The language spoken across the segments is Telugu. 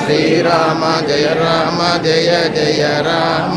శ్రీరామ జయ రామ జయ జయ రామ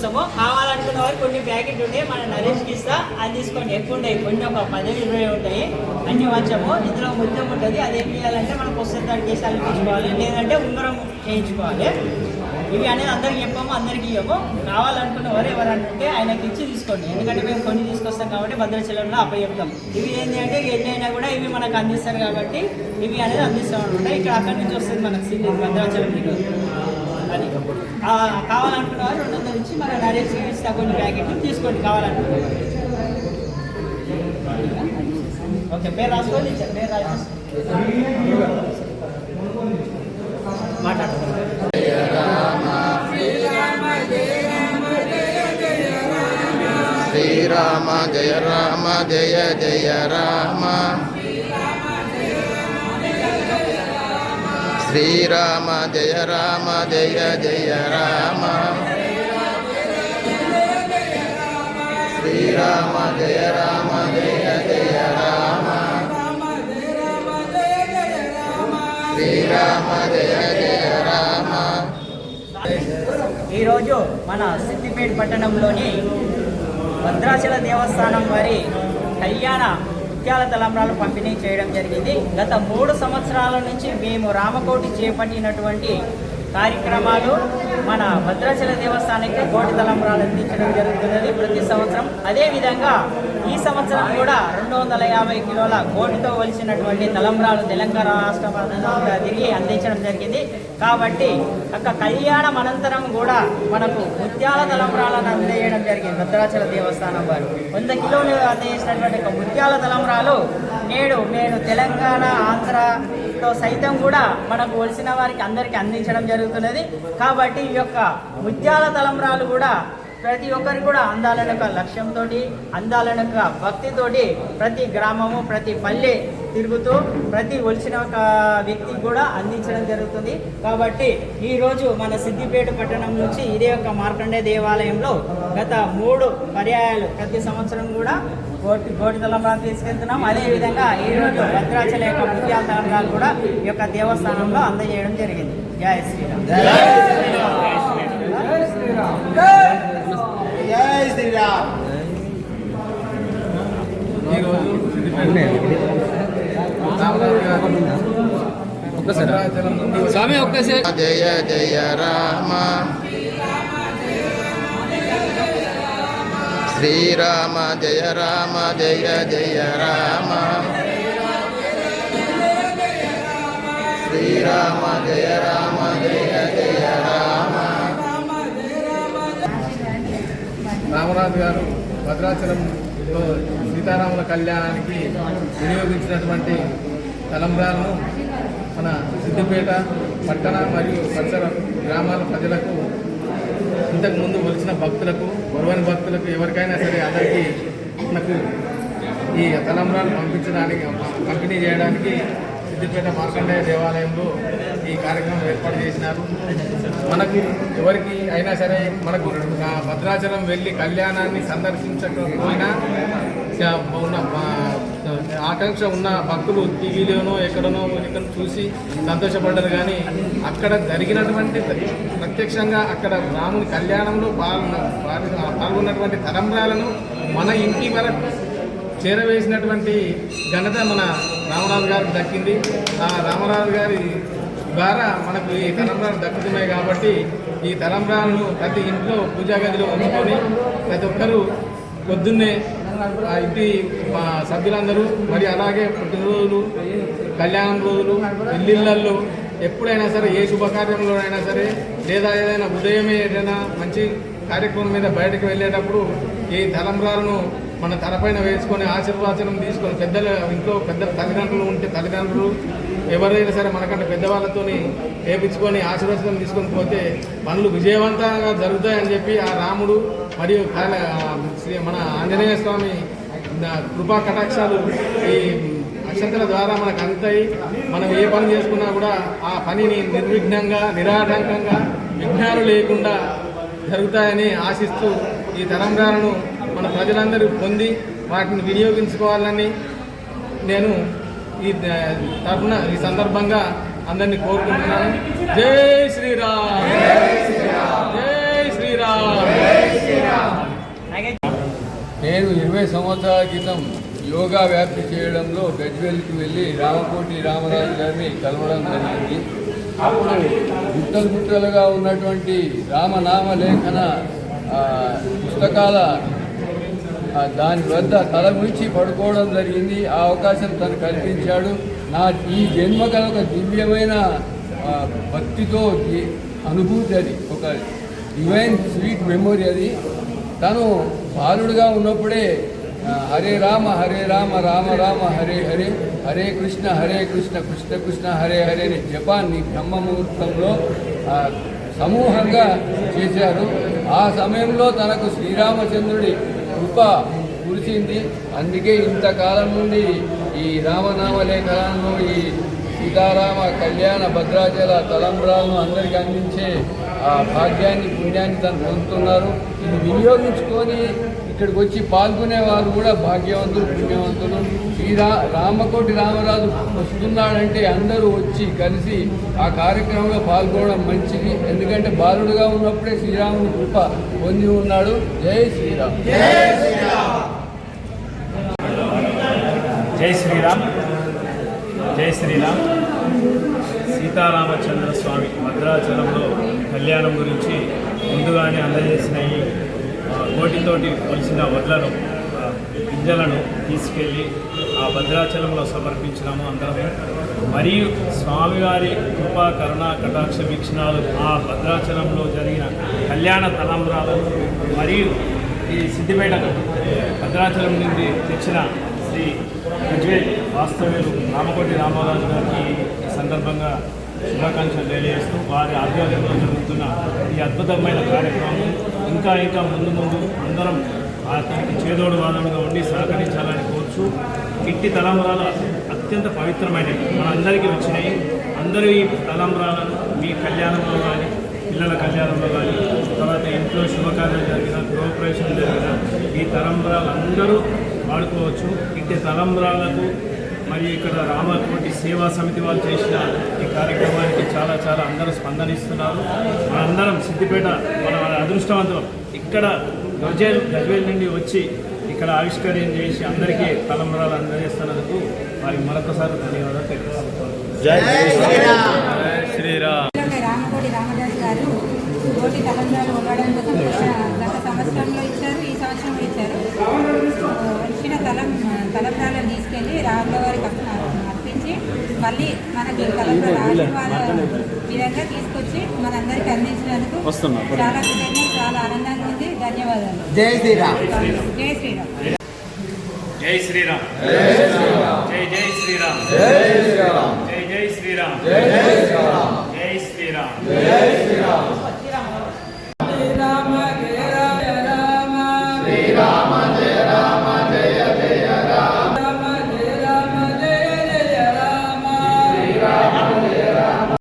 కోసము కావాలనుకున్న వారు కొన్ని ప్యాకెట్ ఉంటే మన నరేష్కి ఇస్తా. అది తీసుకోండి. ఎక్కువ ఉంటాయి. కొన్ని ఒక పది ఇరవై ఉంటాయి. అన్ని వచ్చాము ఇందులో ముద్దం ఉంటుంది. అది ఏం చేయాలంటే మనం వస్తుంది దానికి వేసి అలిపించుకోవాలి లేదంటే ఉంగరం చేయించుకోవాలి. ఇవి అనేది అందరికి చెప్పాము అందరికి ఇవ్వము కావాలనుకున్న వారు ఎవరంటే ఆయనకి ఇచ్చి తీసుకోండి. ఎందుకంటే మేము కొన్ని తీసుకొస్తాం కాబట్టి భద్రాచలంలో అప్పచెప్తాం. ఇవి ఏంటి అంటే ఎన్ని అయినా కూడా ఇవి మనకు అందిస్తారు కాబట్టి ఇవి అనేది అందిస్తాం అనమాట ఇక్కడ అక్కడి నుంచి వస్తుంది మనకు సిటీ భద్రాచలం అది. కావాలనుకున్న వారు నుంచి మన నరేష్ ఇస్తా కొన్ని ప్యాకెట్లు తీసుకోండి కావాలనుకున్న ఓకే పేరు రాసుకోండి పేరు రాసుకోండి. మాట్లాడుతున్నాను శ్రీరామ జయ రామ జయ జయ రామ శ్రీరామ జయ రామ జయ జయ రామ. శ్రీరామ జయ రామ జయ జయ రామ శ్రీరామ జయ జయ రామ ఈరోజు మన సిద్దిపేట పట్టణంలోని భద్రాచల దేవస్థానం వారి కళ్యాణ ముత్యాల తలంబ్రాలు పంపిణీ చేయడం జరిగింది. గత మూడు సంవత్సరాల నుంచి మేము రామకోటి చేపట్టినటువంటి కార్యక్రమాలు మన భద్రాచల దేవస్థానానికి కోటి తలంబరాలు అందించడం జరుగుతున్నది. ప్రతి సంవత్సరం అదేవిధంగా ఈ సంవత్సరం కూడా రెండు వందల యాభై కిలోల కోటితో కొలిసినటువంటి తలంబరాలు తెలంగాణ రాష్ట్ర తిరిగి అందించడం జరిగింది. కాబట్టి అక్క కళ్యాణం అనంతరం కూడా మనకు ముత్యాల తలంబరాలను అందజేయడం జరిగింది భద్రాచల దేవస్థానం వారు. వంద కిలోలు అందజేసినటువంటి ముత్యాల తలంబరాలు నేడు నేను తెలంగాణ ఆంధ్ర తో సైతం కూడా మనకు వలసిన వారికి అందరికీ అందించడం జరుగుతున్నది. కాబట్టి ఈ యొక్క ముత్యాల తలంబ్రాలు కూడా ప్రతి ఒక్కరికి కూడా అందాలని ఒక లక్ష్యంతో అందాలని ఒక భక్తితోటి ప్రతి గ్రామము ప్రతి పల్లె తిరుగుతూ ప్రతి ఒలిచిన ఒక వ్యక్తికి కూడా అందించడం జరుగుతుంది. కాబట్టి ఈరోజు మన సిద్దిపేట పట్టణం నుంచి ఇదే ఒక మార్కండే దేవాలయంలో గత మూడు పర్యాయాలు ప్రతి సంవత్సరం కూడా గోటి గోటి తలంబ్రాలు తీసుకెళ్తున్నాం. అదేవిధంగా ఈరోజు భద్రాచల యొక్క ముత్యాల తలంబ్రాలు కూడా ఈ యొక్క దేవస్థానంలో అందజేయడం జరిగింది. జై శ్రీరామ్. జై శ్రీరామ్. ఈరోజు భద్రాచలం నుండి స్వామి ఒక్కసారి జయ జయ రామ. శ్రీరామ జయ రామ జయ జయ రామ. శ్రీరామ జయ రామ జయ జయ రామ. రామరాజు గారు భద్రాచలంలో సీతారాముల కళ్యాణానికి వినియోగించినటువంటి తలంబ్రాలను మన సిద్దిపేట పట్టణ మరియు పరిసర గ్రామాల ప్రజలకు ఇంతకు ముందు వచ్చిన భక్తులకు బరువైన భక్తులకు ఎవరికైనా సరే అందరికీ మనకు ఈ తలంబ్రాలు పంపించడానికి పంపిణీ చేయడానికి సిద్దిపేట మార్కండేయ దేవాలయంలో ఈ కార్యక్రమం ఏర్పాటు చేసినారు. మనకు ఎవరికి అయినా సరే మనకు భద్రాచలం వెళ్ళి కళ్యాణాన్ని సందర్శించకపోయినా ఉన్న ఆకాంక్ష ఉన్న భక్తులు టీవీలోనో ఎక్కడనో ఇక్కడ చూసి సంతోషపడ్డారు కానీ అక్కడ జరిగినటువంటి ప్రత్యక్షంగా అక్కడ రాముని కళ్యాణంలో పాల్గొన్న పాల్గొన్నటువంటి తలంబ్రాలను మన ఇంటి వరకు చేరవేసినటువంటి ఘనత మన రామరాజు గారికి దక్కింది. ఆ రామరాజు గారి ద్వారా మనకు ఈ తలంబ్రాలు దక్కుతున్నాయి కాబట్టి ఈ తలంబ్రాలను ప్రతి ఇంట్లో పూజా గదిలో ఉంచుకొని ప్రతి ఒక్కరూ పొద్దున్నే ఆ ఇంటి మా సభ్యులందరూ మరి అలాగే పుట్టినరోజులు కళ్యాణం రోజులు ఇల్లిళ్ళల్లో ఎప్పుడైనా సరే ఏ శుభకార్యంలో అయినా సరే లేదా ఏదైనా ఉదయమే ఏదైనా మంచి కార్యక్రమం మీద బయటకు వెళ్ళేటప్పుడు ఈ తలంబ్రాలను మన తలపైన వేసుకొని ఆశీర్వాచనం తీసుకొని పెద్దల ఇంట్లో పెద్ద తల్లిదండ్రులు ఉంటే తల్లిదండ్రులు ఎవరైనా సరే మనకంటే పెద్దవాళ్ళతోని వేపించుకొని ఆశీర్వచనం తీసుకొని పోతే పనులు విజయవంతంగా జరుగుతాయని చెప్పి ఆ రాముడు మరియు కారణ శ్రీ మన ఆంజనేయ స్వామి కృపా కటాక్షాలు ఈ అక్షంతల ద్వారా మనకు అందుతాయి. మనం ఏ పని చేసుకున్నా కూడా ఆ పనిని నిర్విఘ్నంగా నిరాటంకంగా విఘ్నాలు లేకుండా జరుగుతాయని ఆశిస్తూ ఈ తరంగాలను మన ప్రజలందరూ పొంది వాటిని వినియోగించుకోవాలని నేను ఈ ద- తరఫున ఈ సందర్భంగా అందరినీ కోరుకుంటున్నాను. జై శ్రీరామ్! జై నేను ఇరవై సంవత్సరాల క్రితం యోగా వ్యాప్తి చేయడంలో గజ్వెల్కి వెళ్ళి రామకోటి రామరాజు గారిని కలవడం జరిగింది. అప్పుడు గుట్టలు గుట్టలుగా ఉన్నటువంటి రామనామ లేఖన పుస్తకాల దాని వద్ద తల గురించి పడుకోవడం జరిగింది. ఆ అవకాశం తను కల్పించాడు. నా ఈ జన్మ ఒక దివ్యమైన భక్తితో అనుభూతి అది. ఒక డివైన్ స్వీట్ మెమొరీ అది. తను బాలుడుగా ఉన్నప్పుడే హరే రామ హరే రామ రామ రామ హరే హరే హరే కృష్ణ హరే కృష్ణ కృష్ణ కృష్ణ హరే హరే అనే జపాన్ని బ్రహ్మ ముహూర్తంలో సమూహంగా చేశారు. ఆ సమయంలో తనకు శ్రీరామచంద్రుడి కృప కురిసింది. అందుకే ఇంతకాలం నుండి ఈ రామనామ లేఖనాలను ఈ సీతారామ కళ్యాణ భద్రాచల తలంబ్రాలను అందరికీ అందించే ఆ భాగ్యాన్ని పుణ్యాన్ని తను పొందుతున్నారు. ఇది వినియోగించుకొని ఇక్కడికి వచ్చి పాల్గొనే వారు కూడా భాగ్యవంతులు పుణ్యవంతులు. శ్రీరా రామకోటి రామరాజు వస్తున్నాడంటే అందరూ వచ్చి కలిసి ఆ కార్యక్రమంలో పాల్గొనడం మంచిది. ఎందుకంటే బాలుడుగా ఉన్నప్పుడే శ్రీరాముని కృప పొంది ఉన్నాడు. జై శ్రీరామ్. జై శ్రీరామ్. జై శ్రీరామ్. సీతారామచంద్ర స్వామి భద్రాచలంలో కళ్యాణం గురించి ముందుగానే అందజేసిన ఈ కోటితోటి కొలిసిన వడ్లను గింజలను తీసుకెళ్ళి ఆ భద్రాచలంలో సమర్పించినాము అందరము మరియు స్వామివారి కృపా కరుణ కటాక్ష వీక్షణాలు ఆ భద్రాచలంలో జరిగిన కళ్యాణ తలంబ్రాలను మరియు ఈ సిద్దిపేట భద్రాచలం నుండి తెచ్చిన శ్రీ విజయ్ వాస్తవ్యులు రామకోటి రామారాజు గారికి ఈ సందర్భంగా శుభాకాంక్షలు తెలియజేస్తూ వారి ఆధ్వర్యంలో జరుగుతున్న ఈ అద్భుతమైన కార్యక్రమం ఇంకా ఇంకా ముందు ముందు అందరం అతనికి చేదోడు వాదనగా ఉండి సహకరించాలని కోరుచు ఇట్టి తలంబరాలు అత్యంత పవిత్రమైనవి. మనందరికీ వచ్చినాయి. అందరూ ఈ తలంబరాలను మీ కళ్యాణంలో కానీ పిల్లల కళ్యాణంలో కానీ తర్వాత ఇంట్లో శుభకార్యం జరిగిన గృహప్రవేశం జరిగిన ఈ తలంబరాలు అందరూ వాడుకోవచ్చు. ఇట్టి తలంబరాలకు మరియు ఇక్కడ రామకోటి సేవా సమితి వాళ్ళు చేసిన ఈ కార్యక్రమానికి చాలా చాలా అందరూ స్పందనిస్తున్నారు. మనందరం సిద్దిపేట మన అదృష్టవంతులం. ఇక్కడ గజ్వేల్ గజ్వేల్ నుండి వచ్చి ఇక్కడ ఆవిష్కరణ చేసి అందరికీ తలంబరాలు అందజేస్తున్నందుకు వారికి మరొకసారి ధన్యవాదాలు తెలియజేస్తున్నాను. ఇలాగే రామకోటి రామదాస్ గారు కోటి తలంబ్రాలు ఇవ్వడం కోసం గత సంవత్సరంలో ఇచ్చారు ఈ సంవత్సరం ఇచ్చారు. వారికి అర్ప- అర్పించి మళ్ళీ మనకి తలంబ్రాల ఆశీర్వాద విధంగా తీసుకొచ్చి మనందరికీ అందించినందుకు చాలా కృతజ్ఞత చాలా ఆనందంగా ఉంది. ధన్యవాదాలు. జై శ్రీరామ్. జై శ్రీరామ్. జై శ్రీరామ్. జై జై శ్రీరామ్. జై జై శ్రీరామ్. జై శ్రీరామ్. జై శ్రీరామ్.